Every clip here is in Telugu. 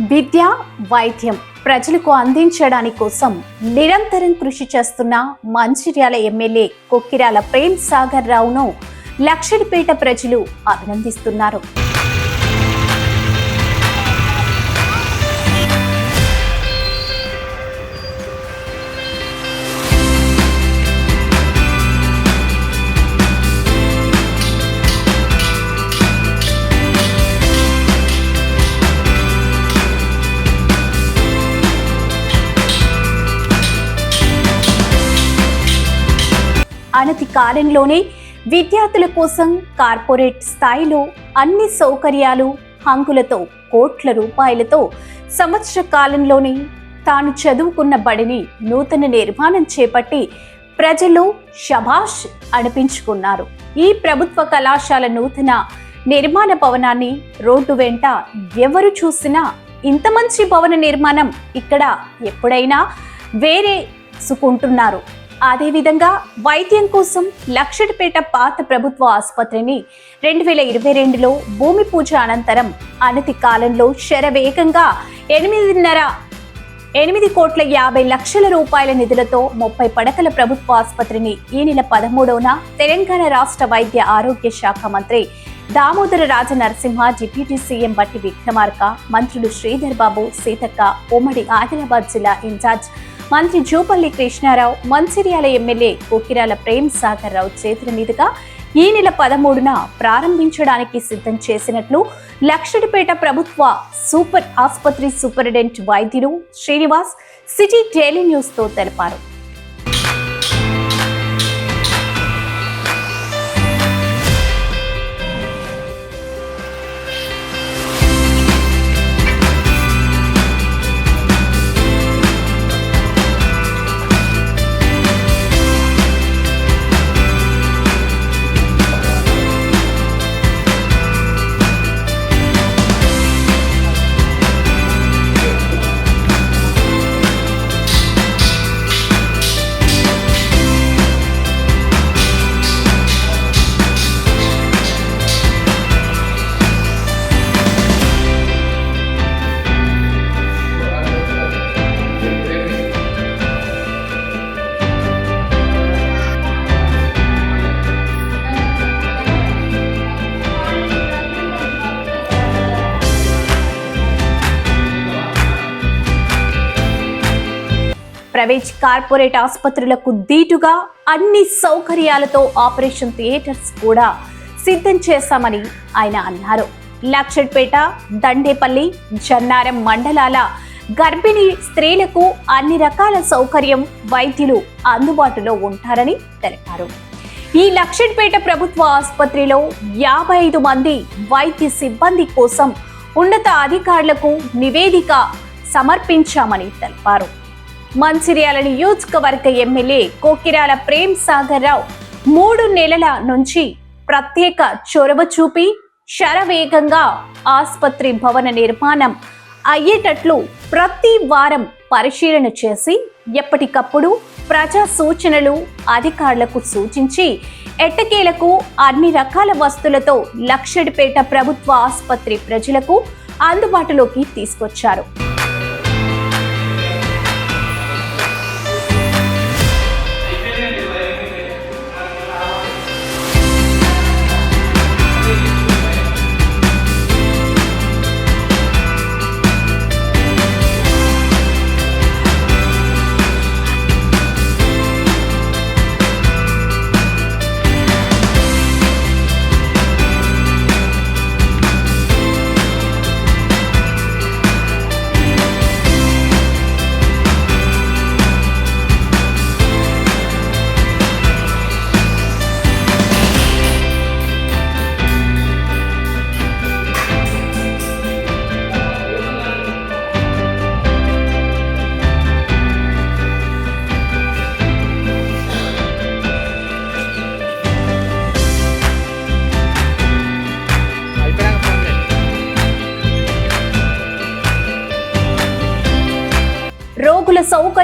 విద్య వైద్యం ప్రజలకు అందించడానికి కోసం నిరంతరం కృషి చేస్తున్న మంచిర్యాల ఎమ్మెల్యే కొక్కిరాల ప్రేమ్ సాగర్ రావును లక్షడిపేట ప్రజలు అభినందిస్తున్నారు. అనతి కాలంలోనే విద్యార్థుల కోసం కార్పొరేట్ స్థాయిలో అన్ని సౌకర్యాలు హంగులతో కోట్ల రూపాయలతో సంవత్సర కాలంలోనే తాను చదువుకున్న బడిని నూతన నిర్మాణం చేపట్టి ప్రజలు షబాష్ అనిపించుకున్నారు. ఈ ప్రభుత్వ కళాశాల నూతన నిర్మాణ భవనాన్ని రోడ్డు వెంట ఎవరు చూసినా ఇంత మంచి భవన నిర్మాణం ఇక్కడ ఎప్పుడైనా వేరే సుకుంటున్నారు. అదేవిధంగా వైద్యం కోసం లక్షడిపేట పాత ప్రభుత్వ ఆసుపత్రిని రెండు వేల ఇరవై రెండులో భూమి పూజ అనంతరం అనతి కాలంలో శరవేగంగా ఎనిమిదిన్నర ఎనిమిది కోట్ల యాభై లక్షల రూపాయల నిధులతో ముప్పై పడకల ప్రభుత్వ ఆసుపత్రిని ఈ నెల పదమూడవన తెలంగాణ రాష్ట్ర వైద్య ఆరోగ్య శాఖ మంత్రి దామోదర రాజ నరసింహ డిప్యూటీ సీఎం బట్టి విక్రమార్క మంత్రులు శ్రీధర్ బాబు సీతక్క ఉమ్మడి ఆదిలాబాద్ జిల్లా ఇన్ఛార్జ్ మంత్రి జూపల్లి కృష్ణారావు మంచిర్యాల ఎమ్మెల్యే కోకిరాల ప్రేమ్ సాగర్ రావు చేతుల మీదుగా ఈ నెల పదమూడున ప్రారంభించడానికి సిద్ధం చేసినట్లు లక్షడిపేట ప్రభుత్వ సూపర్ ఆసుపత్రి సూపరింటెండెంట్ వైద్యులు శ్రీనివాస్ సిటీ డైలీ న్యూస్తో తెలిపారు. ప్రైవేట్ కార్పొరేట్ ఆసుపత్రులకు దీటుగా అన్ని సౌకర్యాలతో ఆపరేషన్ థియేటర్స్ కూడా సిద్ధం చేశామని ఆయన అన్నారు. లక్షడ్పేట దండేపల్లి జన్నారం మండలాల గర్భిణీ స్త్రీలకు అన్ని రకాల సౌకర్యం వైద్యులు అందుబాటులో ఉంటారని తెలిపారు. ఈ లక్షడ్పేట ప్రభుత్వ ఆసుపత్రిలో యాభై ఐదు మంది వైద్య సిబ్బంది కోసం ఉన్నత అధికారులకు నివేదిక సమర్పించామని తెలిపారు. మంచిర్యాల నియోజకవర్గ ఎమ్మెల్యే కోకిరాల ప్రేమ్ సాగర్ రావు మూడు నెలల నుంచి ప్రత్యేక చొరవ చూపి శరవేగంగా ఆసుపత్రి భవన నిర్మాణం అయ్యేటట్లు ప్రతి వారం పరిశీలన చేసి ఎప్పటికప్పుడు ప్రజా సూచనలు అధికారులకు సూచించి ఎట్టకేలకు అన్ని రకాల వస్తువులతో లక్షడిపేట ప్రభుత్వ ఆసుపత్రి ప్రజలకు అందుబాటులోకి తీసుకొచ్చారు.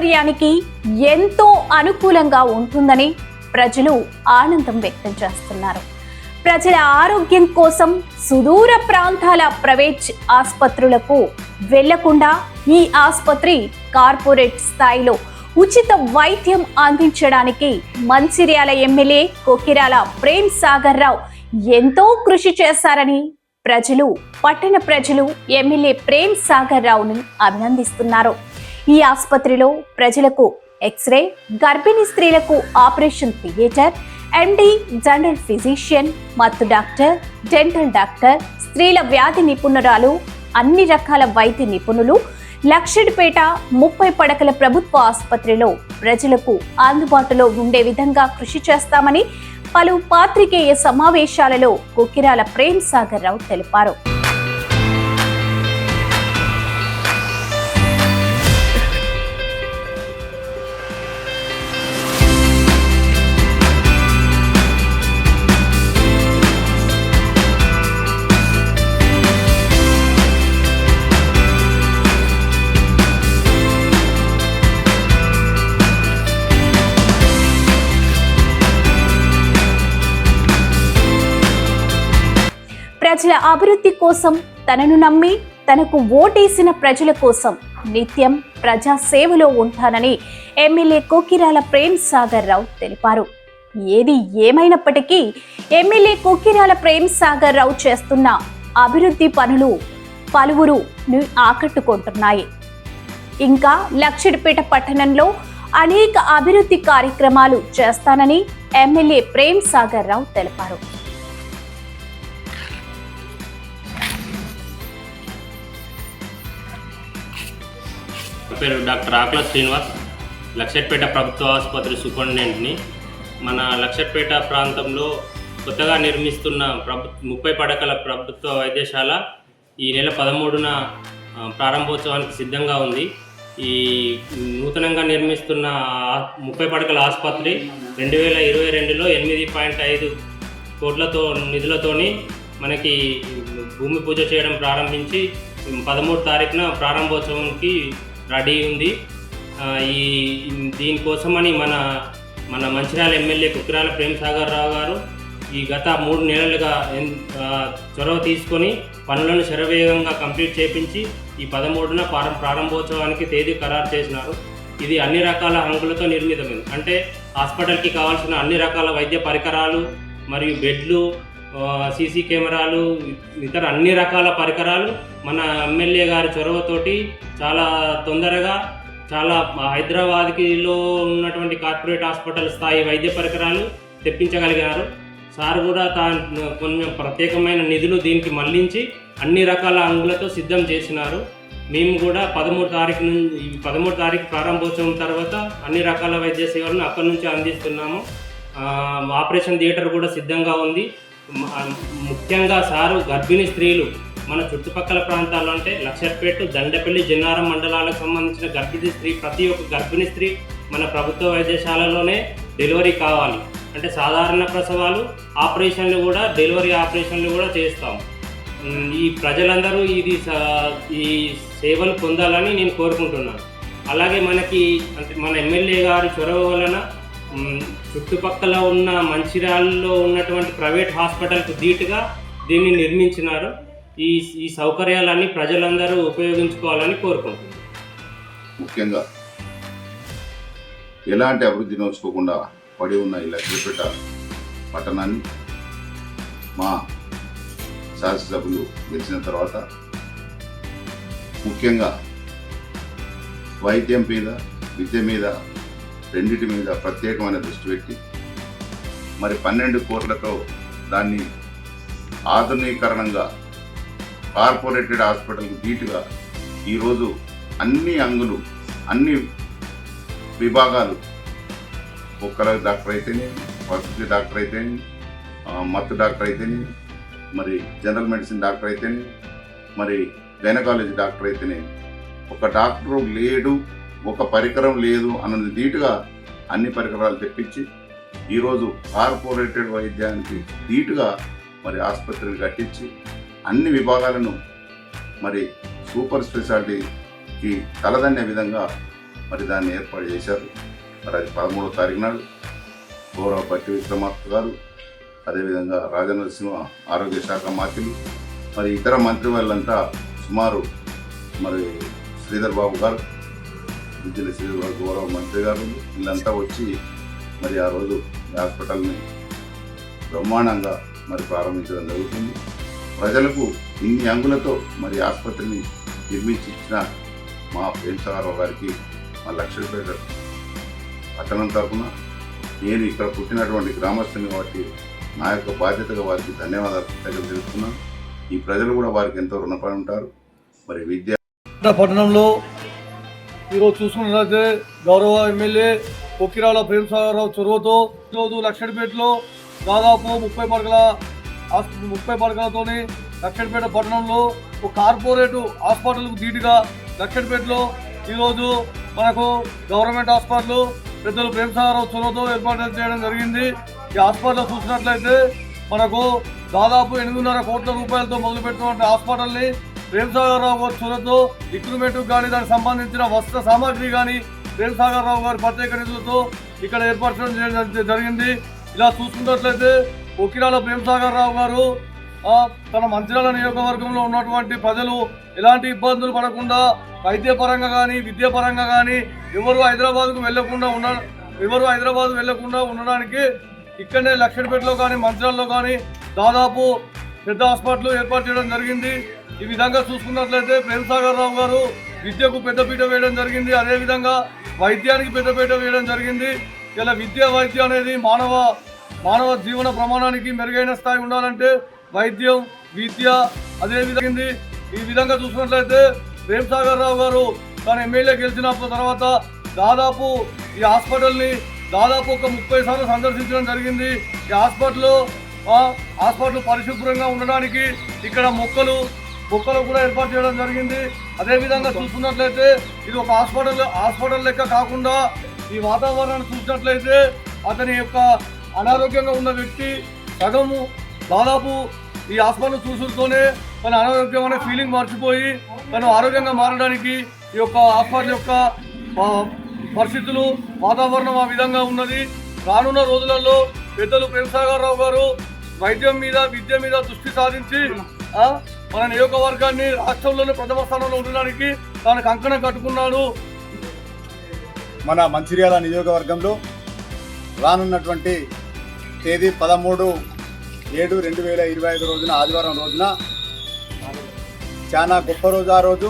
సౌకర్యానికి ఎంతో అనుకూలంగా ఉంటుందని ప్రజలు ఆనందం వ్యక్తం చేస్తున్నారు. ప్రజల ఆరోగ్యం కోసం సుదూర ప్రాంతాల ప్రైవేట్ ఆసుపత్రులకు వెళ్ళకుండా ఈ ఆసుపత్రి కార్పొరేట్ స్థాయిలో ఉచిత వైద్యం అందించడానికి మంచిర్యాల ఎమ్మెల్యే కొకిరాల ప్రేమ్ సాగర్ రావు ఎంతో కృషి చేశారని ప్రజలు పట్టణ ప్రజలు ఎమ్మెల్యే ప్రేమ్ సాగర్ రావును అభినందిస్తున్నారు. ఈ ఆసుపత్రిలో ప్రజలకు ఎక్స్రే గర్భిణీ స్త్రీలకు operation theatre MD general physician మత్తు డాక్టర్ డెంటల్ డాక్టర్ స్త్రీల వ్యాధి నిపుణురాలు అన్ని రకాల వైద్య నిపుణులు లక్షడిపేట ముప్పై పడకల ప్రభుత్వ ఆసుపత్రిలో ప్రజలకు అందుబాటులో ఉండే విధంగా కృషి చేస్తామని పలు పాత్రికేయ సమావేశాలలో కొకిరాల ప్రేమ్ సాగర్ రావు తెలిపారు. ప్రజల అభివృద్ధి కోసం తనను నమ్మి తనకు ఓటేసిన ప్రజల కోసం నిత్యం ప్రజా సేవలో ఉంటానని ఎమ్మెల్యే కోకిరాల ప్రేమ్ సాగర్ రావు తెలిపారు. ఏది ఏమైనప్పటికీ ఎమ్మెల్యే కోకిరాల ప్రేమ్ సాగర్ రావు చేస్తున్న అభివృద్ధి పనులు పలువురు ఆకట్టుకుంటున్నాయి. ఇంకా లక్షడిపేట పట్టణంలో అనేక అభివృద్ధి కార్యక్రమాలు చేస్తానని ఎమ్మెల్యే ప్రేమ్ సాగర్ రావు తెలిపారు. నా పేరు డాక్టర్ ఆకుల శ్రీనివాస్. లక్షట్పేట ప్రభుత్వ ఆసుపత్రి సూపరింటెండెంట్ని మన లక్షట్పేట ప్రాంతంలో కొత్తగా నిర్మిస్తున్న ప్రభు ముప్పై పడకల ప్రభుత్వ వైద్యశాల ఈ నెల పదమూడున ప్రారంభోత్సవానికి సిద్ధంగా ఉంది. ఈ నూతనంగా నిర్మిస్తున్న ముప్పై పడకల ఆసుపత్రి రెండు వేల ఇరవై రెండులో ఎనిమిది పాయింట్ ఐదు కోట్లతో నిధులతోని మనకి భూమి పూజ చేయడం ప్రారంభించి పదమూడు తారీఖున ప్రారంభోత్సవానికి రెడీ ఉంది. ఈ దీనికోసమని మన మన మంచిర్యాల ఎమ్మెల్యే కుక్కిరాల ప్రేమ్ సాగర్ రావు గారు ఈ గత మూడు నెలలుగా చొరవ తీసుకొని పనులను శరవేగంగా కంప్లీట్ చేపించి ఈ పదమూడున ప్రారం ప్రారంభోత్సవానికి తేదీ ఖరారు చేసినారు. ఇది అన్ని రకాల హంగులతో నిర్మితమైంది. అంటే హాస్పిటల్కి కావాల్సిన అన్ని రకాల వైద్య పరికరాలు మరియు బెడ్లు సీసీ కెమెరాలు ఇతర అన్ని రకాల పరికరాలు మన ఎమ్మెల్యే గారి చొరవతోటి చాలా తొందరగా చాలా హైదరాబాద్కిలో ఉన్నటువంటి కార్పొరేట్ హాస్పిటల్ స్థాయి వైద్య పరికరాలు తెప్పించగలిగారు సార్ కూడా తా కొన్ని ప్రత్యేకమైన నిధులు దీనికి మళ్ళించి అన్ని రకాల అంగులతో సిద్ధం చేసినారు. మేము కూడా పదమూడు తారీఖు నుంచి ఈ పదమూడు తారీఖు ప్రారంభోత్సవం తర్వాత అన్ని రకాల వైద్య సేవలను అక్కడి నుంచి అందిస్తున్నాము. ఆపరేషన్ థియేటర్ కూడా సిద్ధంగా ఉంది. ముఖ్యంగా సారు గర్భిణీ స్త్రీలు మన చుట్టుపక్కల ప్రాంతాల్లో అంటే లక్షర్పేట దండపల్లి జిన్నారం మండలాలకు సంబంధించిన గర్భిణీ స్త్రీ ప్రతి ఒక్క గర్భిణీ స్త్రీ మన ప్రభుత్వ వైద్యశాలలోనే డెలివరీ కావాలి. అంటే సాధారణ ప్రసవాలు ఆపరేషన్లు కూడా డెలివరీ ఆపరేషన్లు కూడా చేస్తాం. ఈ ప్రజలందరూ ఇది ఈ సేవలు పొందాలని నేను కోరుకుంటున్నాను. అలాగే మనకి అంటే మన ఎమ్మెల్యే గారి చొరవ వలన చుట్టుపక్కల ఉన్న మంచిర్యాలలో ఉన్నటువంటి ప్రైవేట్ హాస్పిటల్కు ధీటుగా దీన్ని నిర్మించినారు. ఈ ఈ సౌకర్యాలన్నీ ప్రజలందరూ ఉపయోగించుకోవాలని కోరుకుంటున్నాను ముఖ్యంగా ఎలాంటి అభివృద్ధి నోచుకోకుండా పడి ఉన్న ఈ లక్ష్మీపేట పట్టణాన్ని మా శాసనసభ్యులు గెలిచిన తర్వాత ముఖ్యంగా వైద్యం మీద విద్య మీద రెండింటి మీద ప్రత్యేకమైన దృష్టి పెట్టి మరి పన్నెండు కోట్లతో దాన్ని ఆధునీకరణంగా కార్పొరేటెడ్ హాస్పిటల్కు ధీటుగా ఈరోజు అన్ని అంగులు అన్ని విభాగాలు కుక్కల డాక్టర్ అయితేనే ప్రకృతి డాక్టర్ అయితేనే మత్తు డాక్టర్ అయితేనే మరి జనరల్ మెడిసిన్ డాక్టర్ అయితేనే మరి గైనకాలజీ డాక్టర్ అయితేనే ఒక డాక్టర్ లేడు ఒక పరికరం లేదు అన్నది ధీటుగా అన్ని పరికరాలు తెప్పించి ఈరోజు కార్పొరేటెడ్ వైద్యానికి ధీటుగా మరి ఆసుపత్రిని కట్టించి అన్ని విభాగాలను మరి సూపర్ స్పెషాలిటీకి తలదన్నే విధంగా మరి దాన్ని ఏర్పాటు చేశారు. మరి అది పదమూడో తారీఖు నాడు గౌరవ పట్టి విక్రమార్క గారు అదేవిధంగా రాజనరసింహ ఆరోగ్య శాఖ మంత్రులు మరి ఇతర మంత్రి వాళ్ళంతా సుమారు మరి శ్రీధర్ బాబు గారు విద్యుత్ శ్రీధర్ బాబు గౌరవ మంత్రి గారు వీళ్ళంతా వచ్చి మరి ఆ రోజు ఈ హాస్పిటల్ని బ్రహ్మాండంగా మరి ప్రారంభించడం జరుగుతుంది. ప్రజలకు ఇన్ని అంగులతో మరి ఆసుపత్రిని నిర్మించి ఇచ్చిన మా ప్రేమసాగరరావు గారికి మా లక్ష్మీపేట పట్టణం తరఫున నేను ఇక్కడ పుట్టినటువంటి గ్రామస్తుని వారికి నా యొక్క బాధ్యతగా వారికి ధన్యవాదాలు ప్రజలు తెలుపుతున్నాను. ఈ ప్రజలు కూడా వారికి ఎంతో రుణపడి ఉంటారు. మరి విద్య పట్టణంలో ఈరోజు చూసుకున్నట్లయితే గౌరవ ఎమ్మెల్యే కొక్కిరాల ప్రేమసాగరరావు చొరవతో ఈరోజు లక్షడిపేటలో దాదాపు ముప్పై పడకల ముప్పై పడకలతోని లక్షడిపేట పట్టణంలో ఒక కార్పొరేట్ హాస్పిటల్కు ధీటుగా లక్షడిపేటలో ఈరోజు మనకు గవర్నమెంట్ హాస్పిటల్ పెద్దలు ప్రేమసాగరరావు చొరవతో ఏర్పాటు చేయడం జరిగింది. ఈ హాస్పిటల్ చూసినట్లయితే మనకు దాదాపు ఎనిమిదిన్నర కోట్ల రూపాయలతో మొదలుపెట్టినటువంటి హాస్పిటల్ని ప్రేమసాగర్ రావు గారి చొరవతో రిక్రూట్మెంట్ కానీ దానికి సంబంధించిన వస్త్ర సామాగ్రి కానీ ప్రేమసాగర్ రావు గారి ప్రత్యేక నిధులతో ఇక్కడ ఏర్పాటు చేయడం జరిగింది. ఇలా చూసుకున్నట్లయితే ఒకిరాల ప్రేమసాగర్ రావు గారు తన మంత్రిల నియోజకవర్గంలో ఉన్నటువంటి ప్రజలు ఎలాంటి ఇబ్బందులు పడకుండా వైద్యపరంగా కానీ విద్యాపరంగా కానీ ఎవరు హైదరాబాద్కు వెళ్ళకుండా ఉన్న ఎవరు హైదరాబాద్ వెళ్ళకుండా ఉండడానికి ఇక్కడనే లక్షణపేటలో కానీ మంత్రాల్లో కానీ దాదాపు పెద్ద హాస్పిటల్ ఏర్పాటు చేయడం జరిగింది. ఈ విధంగా చూసుకున్నట్లయితే ప్రేమసాగర్ రావు గారు విద్యకు పెద్దపీట వేయడం జరిగింది. అదేవిధంగా వైద్యానికి పెద్దపీట వేయడం జరిగింది. ఇలా విద్య వైద్యం అనేది మానవ మానవ జీవన ప్రమాణానికి మెరుగైన స్థాయి ఉండాలంటే వైద్యం విద్య అదే విధంగా ఈ విధంగా చూసుకున్నట్లయితే ప్రేమసాగర్ రావు గారు తన ఎమ్మెల్యే గెలిచిన తర్వాత దాదాపు ఈ హాస్పిటల్ని దాదాపు ఒక ముప్పై సార్లు సందర్శించడం జరిగింది. ఈ హాస్పిటల్లో హాస్పిటల్ పరిశుభ్రంగా ఉండడానికి ఇక్కడ మొక్కలు కుక్కలు కూడా ఏర్పాటు చేయడం జరిగింది. అదేవిధంగా చూసుకున్నట్లయితే ఇది ఒక హాస్పిటల్ హాస్పిటల్ లెక్క కాకుండా ఈ వాతావరణాన్ని చూసినట్లయితే అతని యొక్క అనారోగ్యంగా ఉన్న వ్యక్తి సగము దాదాపు ఈ హాస్పిటల్ చూసుడుతోనే తన అనారోగ్యం అనే ఫీలింగ్ మర్చిపోయి తను ఆరోగ్యంగా మారడానికి ఈ యొక్క హాస్పిటల్ యొక్క పరిస్థితులు వాతావరణం ఆ విధంగా ఉన్నది. రానున్న రోజులలో పెద్దలు ప్రేమసాగర్ రావు గారు వైద్యం మీద విద్య మీద దృష్టి సాధించి మన నియోజకవర్గాన్ని రాష్ట్రంలోనే ప్రథమ స్థానంలో ఉండడానికి తాను కంకణం కట్టుకున్నాడు. మన మంచిర్యాల నియోజకవర్గంలో రానున్నటువంటి తేదీ పదమూడు ఏడు రెండు వేల ఇరవై ఐదు రోజున ఆదివారం రోజున చాలా గొప్ప రోజు ఆ రోజు.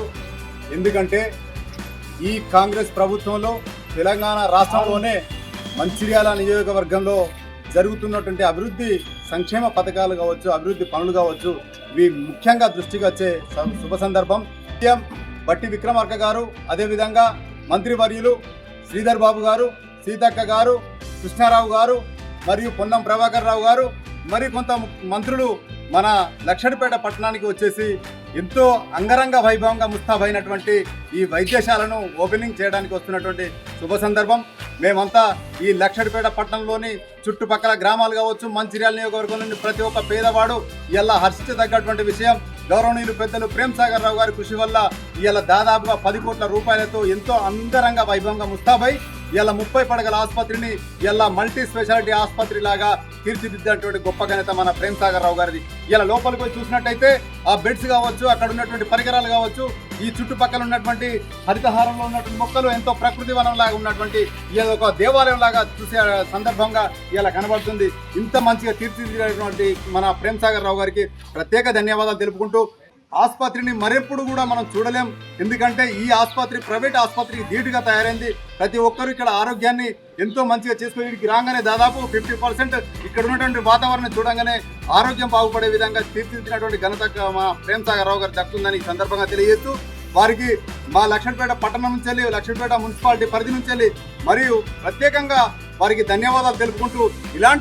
ఎందుకంటే ఈ కాంగ్రెస్ ప్రభుత్వంలో తెలంగాణ రాష్ట్రంలోనే మంచిర్యాల నియోజకవర్గంలో జరుగుతున్నటువంటి అభివృద్ధి సంక్షేమ పథకాలు కావచ్చు అభివృద్ధి పనులు కావచ్చు ఇవి ముఖ్యంగా దృష్టికి వచ్చే సం- శుభ సందర్భం. సీఎం బట్టి విక్రమార్క గారు అదేవిధంగా మంత్రివర్యులు శ్రీధర్ బాబు గారు సీతక్క గారు కృష్ణారావు గారు మరియు పొన్నం ప్రభాకర్ రావు గారు మరి కొంత మంత్రులు మన లక్షడిపేట పట్టణానికి వచ్చేసి ఎంతో అంగరంగ వైభవంగా ముస్తాబైనటువంటి ఈ వైద్యశాలను ఓపెనింగ్ చేయడానికి వస్తున్నటువంటి శుభ సందర్భం. మేమంతా ఈ లక్షడిపేట పట్టణంలోని చుట్టుపక్కల గ్రామాలు కావచ్చు మంచిర్యాల నియోజకవర్గంలోని ప్రతి ఒక్క పేదవాడు ఇలా హర్షించదగ్గటువంటి విషయం. గౌరవనీయులు పెద్దలు ప్రేమ్ సాగర్ రావు గారి కృషి వల్ల ఇలా దాదాపుగా పది కోట్ల రూపాయలతో ఎంతో అంగరంగ వైభవంగా ముస్తాబై ఇలా ముప్పై పడగల ఆసుపత్రిని ఇలా మల్టీ స్పెషాలిటీ ఆసుపత్రి లాగా తీర్చిదిద్దినటువంటి గొప్ప ఘనత మన ప్రేమ్ సాగర్ రావు గారిది. ఇలా లోపలికి వచ్చి చూసినట్టయితే ఆ బెడ్స్ కావచ్చు అక్కడ ఉన్నటువంటి పరికరాలు కావచ్చు ఈ చుట్టుపక్కల ఉన్నటువంటి హరితహారంలో ఉన్నటువంటి మొక్కలు ఎంతో ప్రకృతి వనంలాగా ఉన్నటువంటి ఇలా ఒక దేవాలయం లాగా చూసే సందర్భంగా ఇలా కనబడుతుంది. ఇంత మంచిగా తీర్చిదిద్దినటువంటి మన ప్రేమ్ సాగర్ రావు గారికి ప్రత్యేక ధన్యవాదాలు తెలుపుకుంటూ ఆసుపత్రిని మరెప్పుడు కూడా మనం చూడలేం. ఎందుకంటే ఈ ఆసుపత్రి ప్రైవేట్ ఆసుపత్రికి ధీటుగా తయారైంది. ప్రతి ఒక్కరు ఇక్కడ ఆరోగ్యాన్ని ఎంతో మంచిగా చేసుకుని ఇక్కడికి రాగానే దాదాపు ఫిఫ్టీ పర్సెంట్ ఇక్కడ ఉన్నటువంటి వాతావరణం చూడంగానే ఆరోగ్యం బాగుపడే విధంగా తీర్చిదిద్దినటువంటి ఘనత మా ప్రేమ్ సాగర్ రావు గారు దక్కుతుందని ఈ సందర్భంగా తెలియజేస్తూ వారికి మా లక్ష్మణపేట పట్టణం నుంచి వెళ్ళి లక్ష్మణపేట మున్సిపాలిటీ పరిధి నుంచి వెళ్ళి మరియు ప్రత్యేకంగా వారికి ధన్యవాదాలు తెలుపుకుంటూ ఇలాంటి